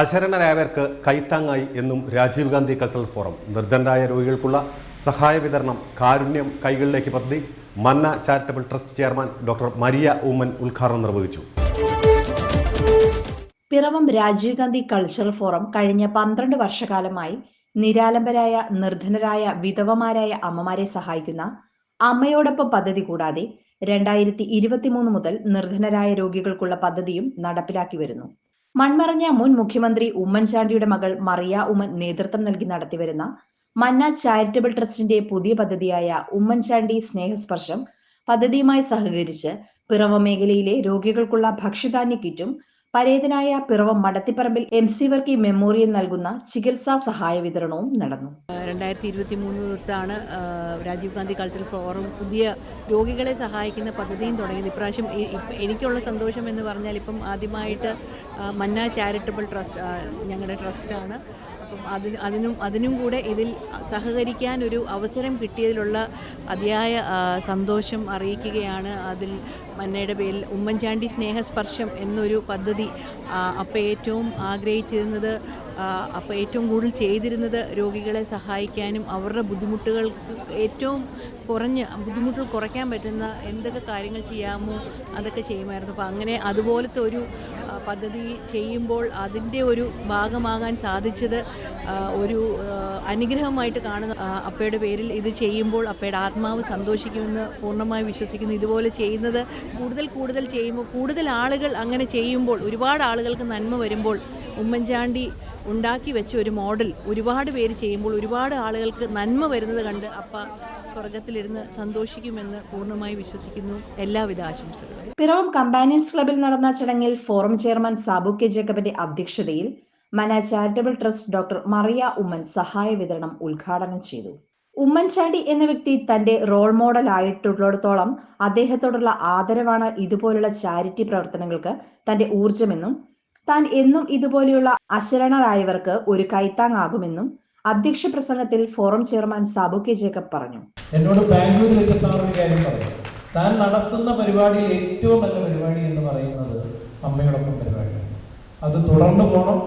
അശരണരായവർക്ക് കൈത്താങ്ങായി എന്നും Rajiv Gandhi cultural forum. നിർദ്ധനരായ രോഗികൾക്കുള്ള സഹായ വിതരണം കാരുണ്യം കൈകളിലേക്ക് പദ്ധതി Manna charitable trust chairman doctor Maria Oommen ഉദ്ഘാടനം നിർവഹിച്ചു. പിറവം രാജീവ് ഗാന്ധി കൾച്ചറൽ ഫോറം കഴിഞ്ഞ പന്ത്രണ്ട് വർഷകാലമായി നിരാലംബരായ നിർധനരായ വിധവമാരായ അമ്മമാരെ സഹായിക്കുന്ന അമ്മയോടൊപ്പം പദ്ധതി കൂടാതെ രണ്ടായിരത്തി ഇരുപത്തിമൂന്ന് മുതൽ നിർധനരായ രോഗികൾക്കുള്ള പദ്ധതിയും നടപ്പിലാക്കി വരുന്നു. മൺമറഞ്ഞ മുൻ മുഖ്യമന്ത്രി ഉമ്മൻചാണ്ടിയുടെ മകൾ മറിയ ഉമ്മൻ നേതൃത്വം നൽകി നടത്തിവരുന്ന മന്ന ചാരിറ്റബിൾ ട്രസ്റ്റിന്റെ പുതിയ പദ്ധതിയായ ഉമ്മൻചാണ്ടി സ്നേഹസ്പർശം പദ്ധതിയുമായി സഹകരിച്ച് പിറവ മേഖലയിലെ രോഗികൾക്കുള്ള ഭക്ഷ്യധാന്യ കിറ്റും പരേതനായ Piravom Madathipparambil M C Varkey memorial നൽകുന്ന ചികിത്സാ സഹായ വിതരണവും നടന്നു. രണ്ടായിരത്തി ഇരുപത്തി മൂന്ന് തൊട്ടാണ് രാജീവ് ഗാന്ധി കൾച്ചറൽ ഫോറം പുതിയ രോഗികളെ സഹായിക്കുന്ന പദ്ധതിയും തുടങ്ങിയത്. ഇപ്രാവശ്യം എനിക്കുള്ള സന്തോഷം എന്ന് പറഞ്ഞാൽ ഇപ്പം ആദ്യമായിട്ട് മന്ന ചാരിറ്റബിൾ ട്രസ്റ്റ് ഞങ്ങളുടെ ട്രസ്റ്റാണ് അപ്പം അതിന് അതിനും അതിനും കൂടെ ഇതിൽ സഹകരിക്കാൻ ഒരു അവസരം കിട്ടിയതിലുള്ള അതിയായ സന്തോഷം അറിയിക്കുകയാണ്. അതിൽ മന്നയുടെ പേരിൽ ഉമ്മൻചാണ്ടി സ്നേഹസ്പർശം എന്നൊരു പദ്ധതി ആ, അപ്പം ഏറ്റവും ആഗ്രഹിച്ചിരുന്നത് അപ്പോൾ അപ്പം ഏറ്റവും കൂടുതൽ ചെയ്തിരുന്നത് രോഗികളെ സഹായിക്കാനും അവരുടെ ബുദ്ധിമുട്ടുകൾക്ക് ഏറ്റവും കുറഞ്ഞ് ബുദ്ധിമുട്ടുകൾ കുറയ്ക്കാൻ പറ്റുന്ന എന്തൊക്കെ കാര്യങ്ങൾ ചെയ്യാമോ അതൊക്കെ ചെയ്യുമായിരുന്നു. അപ്പോൾ അങ്ങനെ അതുപോലത്തെ ഒരു പദ്ധതി ചെയ്യുമ്പോൾ അതിന്റെ ഒരു ഭാഗമാകാൻ സാധിച്ചത് ഒരു അനുഗ്രഹമായിട്ട് കാണുന്ന അപ്പയുടെ പേരിൽ ഇത് ചെയ്യുമ്പോൾ അപ്പയുടെ ആത്മാവ് സന്തോഷിക്കുമെന്ന് പൂർണമായി വിശ്വസിക്കുന്നു. ഇതുപോലെ ചെയ്യുന്നത് കൂടുതൽ കൂടുതൽ ചെയ്യുമ്പോൾ കൂടുതൽ ആളുകൾ അങ്ങനെ ചെയ്യുമ്പോൾ ഒരുപാട് ആളുകൾക്ക് നന്മ വരുമ്പോൾ ഉമ്മൻചാണ്ടി ഉണ്ടാക്കി വെച്ച ഒരു മോഡൽ ഒരുപാട് പേര് ചെയ്യുമ്പോൾ ഒരുപാട് ആളുകൾക്ക് നന്മ വരുന്നത് കണ്ട് അപ്പ സ്വർഗത്തിലിരുന്ന് സന്തോഷിക്കുമെന്ന് പൂർണമായി വിശ്വസിക്കുന്നു. എല്ലാവിധ ആശംസകളും. പിറവം കമ്പാനിയൻസ് ക്ലബിൽ നടന്ന ചടങ്ങിൽ ഫോറം ചെയർമാൻ സാബു കെ ജേക്കബിന്റെ അധ്യക്ഷതയിൽ Manna charitable trust doctor Maria Oommen സഹായ വിതരണം ഉദ്ഘാടനം ചെയ്തു. ഉമ്മൻചാണ്ടി എന്ന വ്യക്തി തന്റെ റോൾ മോഡൽ ആയിട്ടുള്ളിടത്തോളം അദ്ദേഹത്തോടുള്ള ആദരവാണ് ഇതുപോലുള്ള ചാരിറ്റി പ്രവർത്തനങ്ങൾക്ക് തന്റെ ഊർജമെന്നും താൻ എന്നും ഇതുപോലെയുള്ള അശരണരായവർക്ക് ഒരു കൈത്താങ്ങാകുമെന്നും അധ്യക്ഷ പ്രസംഗത്തിൽ forum chairman Sabu K Jacob പറഞ്ഞു. എന്നോട് ബാംഗ്ലൂരിൽ വെച്ച സാർ ഒരു കാര്യം പറഞ്ഞു താൻ നടത്തുന്ന പരിപാടിയിൽ ഏറ്റവും നല്ല പരിപാടി എന്ന് പറയുന്നത് അമ്മയോടൊപ്പം പരിപാടിയാണ്. അത് തുടർന്നു പോകണം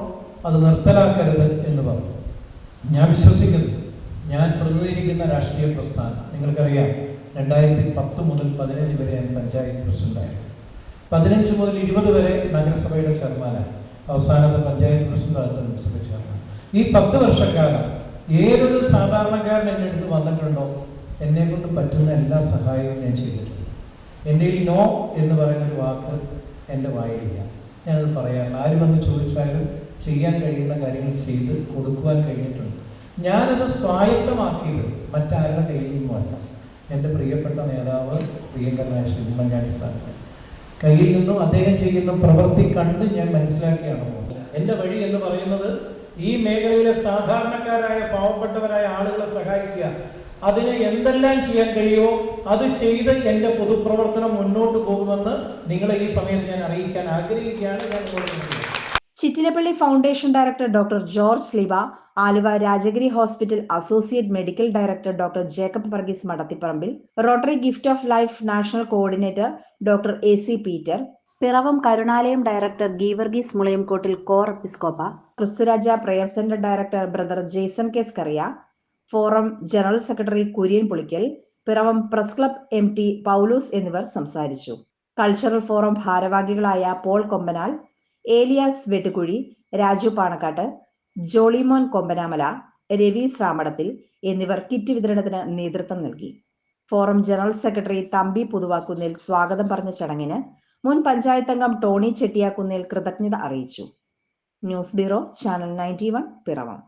അത് നിർത്തലാക്കരുത് എന്ന് പറഞ്ഞു. ഞാൻ വിശ്വസിക്കുന്നു. ഞാൻ പ്രതിനിധീകരിക്കുന്ന രാഷ്ട്രീയ പ്രസ്ഥാനം. നിങ്ങൾക്കറിയാം രണ്ടായിരത്തി പത്ത് മുതൽ പതിനഞ്ച് വരെ ഞാൻ പഞ്ചായത്ത് പ്രസിഡന്റായിരുന്നു. പതിനഞ്ച് മുതൽ ഇരുപത് വരെ നഗരസഭയുടെ ചെയർമാനായി അവസാനത്തെ പഞ്ചായത്ത് പ്രസിഡന്റ് അടുത്ത നഗരസഭ ചെയർമാൻ. ഈ പത്ത് വർഷക്കാലം ഏതൊരു സാധാരണക്കാരൻ എന്റെ അടുത്ത് വന്നിട്ടുണ്ടോ? എന്നെ കൊണ്ട് പറ്റുന്ന എല്ലാ സഹായവും ഞാൻ ചെയ്തിട്ടുണ്ട്. എന്റെ ഈ നോ എന്ന് പറയുന്ന ഒരു വാക്ക് എന്റെ വായിലില്ല. ഞാനത് പറയാറില്ല. ആര് വന്ന് ചോദിച്ചാലും ചെയ്യാൻ കഴിയുന്ന കാര്യങ്ങൾ ചെയ്ത് കൊടുക്കുവാൻ കഴിഞ്ഞിട്ടുണ്ട്. ഞാനത് സ്വായത്തമാക്കിയത് മറ്റാരുടെ കയ്യിൽ നിന്നുമല്ല. എന്റെ പ്രിയപ്പെട്ട നേതാവ് പ്രിയങ്കരനായ ശ്രീ ഉമ്മൻചാണ്ടി സാറിന്റെ കയ്യിൽ നിന്നും അദ്ദേഹം ചെയ്യുന്ന പ്രവൃത്തി കണ്ട് ഞാൻ മനസ്സിലാക്കിയാണ് എന്റെ വഴി എന്ന് പറയുന്നത് ഈ മേഖലയിലെ സാധാരണക്കാരായ പാവപ്പെട്ടവരായ ആളുകളെ സഹായിക്കുക. അതിന് എന്തെല്ലാം ചെയ്യാൻ കഴിയുമോ അത് ചെയ്ത് എന്റെ പൊതുപ്രവർത്തനം മുന്നോട്ട് പോകുമെന്ന് നിങ്ങളെ ഈ സമയത്ത് ഞാൻ അറിയിക്കാൻ ആഗ്രഹിക്കുകയാണ്. ഞാൻ Chittilappilly foundation director doctor George Liba Aluva Rajagiri hospital associate medical director doctor Jacob Varghese Madathiparambil Rotary gift of life national coordinator doctor A C Peter Piravom Karunalayam director Geevarghese Mulayamkottil core Episcopa Kristuraja prayer centre director brother Jaison K Scaria forum general secretary Kurian Pulickal Piravom press club M T Paulose എന്നിവർ സംസാരിച്ചു. Cultural forum ഭാരവാഹികളായ Paul Kombanal Elias Vettukuzhi Raju പാണക്കാട്ട് ജോളിമോൻ കൊമ്പനാമല രവി ശ്രാമടത്തിൽ എന്നിവർ kit വിതരണത്തിന് നേതൃത്വം നൽകി. Forum general secretary Thampi Puthuvakkunnil സ്വാഗതം പറഞ്ഞ ചടങ്ങിന് മുൻ പഞ്ചായത്ത് അംഗം ടോണി ചെട്ടിയാക്കുന്നിൽ കൃതജ്ഞത അറിയിച്ചു. News bureau channel ninety one Piravom.